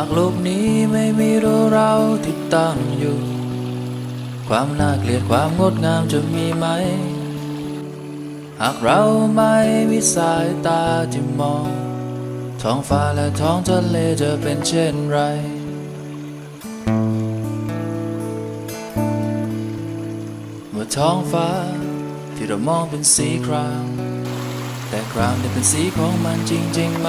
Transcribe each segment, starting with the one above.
ากโลกนี้ไม่มีเราเราที่ตั้งอยู่ ความน่าเกลียดความงดงามจะมีไหม หากเราไม่มีสายตาที่มอง ท้องฟ้าและท้องทะเลจะเป็นเช่นไรเมื่อท้องฟ้าที่เรามองเป็นสีคราม แต่ครามจะเป็นสีของมันจริงๆไหม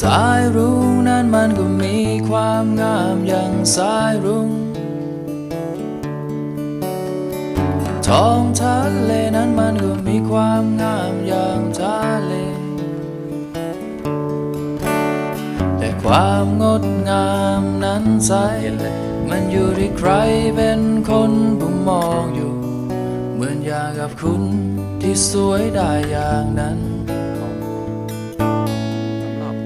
สายรุ้งนั้นมันก็มีความงามอย่างสายรุ้งท้องทะเลนั้นมันก็มีความงามอย่างทะเล แต่ความงดงามนั้นใส มันอยู่ที่ใครเป็นคนผู้มองอยู่ เหมือนอย่างกับคุณที่สวยได้อย่างนั้น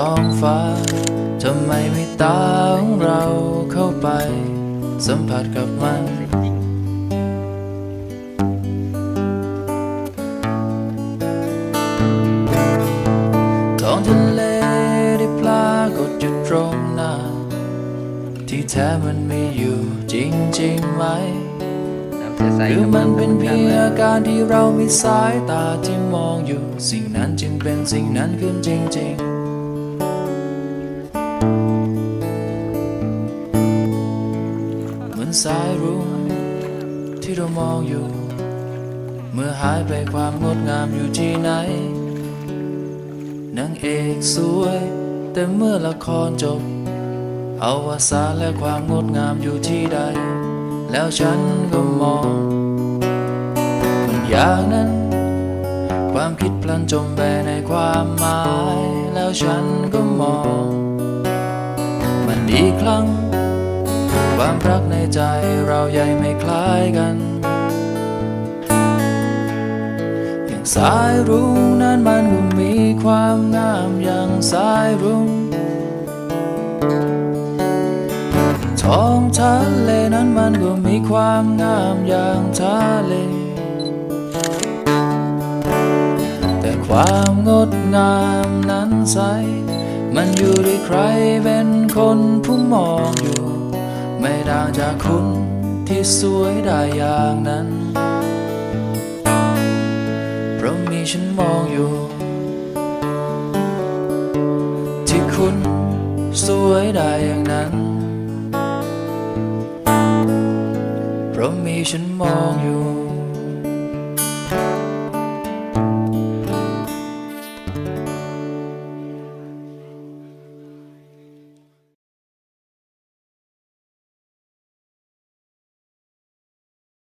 ท้องฟ้าทำไมไม่ตาของเราเข้าไป สัมผัสกับมันท้องทะเลได้ปลากดอยู่ตรงหน้า ที่แท้มันมีอยู่จริงๆไหมหรือมันเป็นเพียงอาการที่เรามีสายตาที่มองอยู่ สิ่งนั้นจึงเป็นสิ่งนั้นขึ้นจริง ๆ สายรุ้งที่เรามองอยู่ เมื่อหายไปความงดงามอยู่ที่ไหนนางเอกสวย แต่เมื่อละครจบ เอาวาสานและความงดงามอยู่ที่ใด แล้วฉันก็มอง มันอย่างนั้น ความคิดพลันจมไปในความหมาย แล้วฉันก็มอง มันอีกครั้ง ความรักในใจเราใหญ่ไม่คล้ายกันอย่างสายรุ้งนั้นมันก็มีความงามอย่างสายรุ้งท้องทะเลนั้นมันก็มีความงามอย่างทะเล แต่ความงดงามนั้นใส มันอยู่ที่ใครเป็นคนผู้มองอยู่างจากคุณที่สวยได้อย่างนั้น เพราะมีฉันมองอยู่ ที่คุณสวยได้อย่างนั้น เพราะมีฉันมองอยู่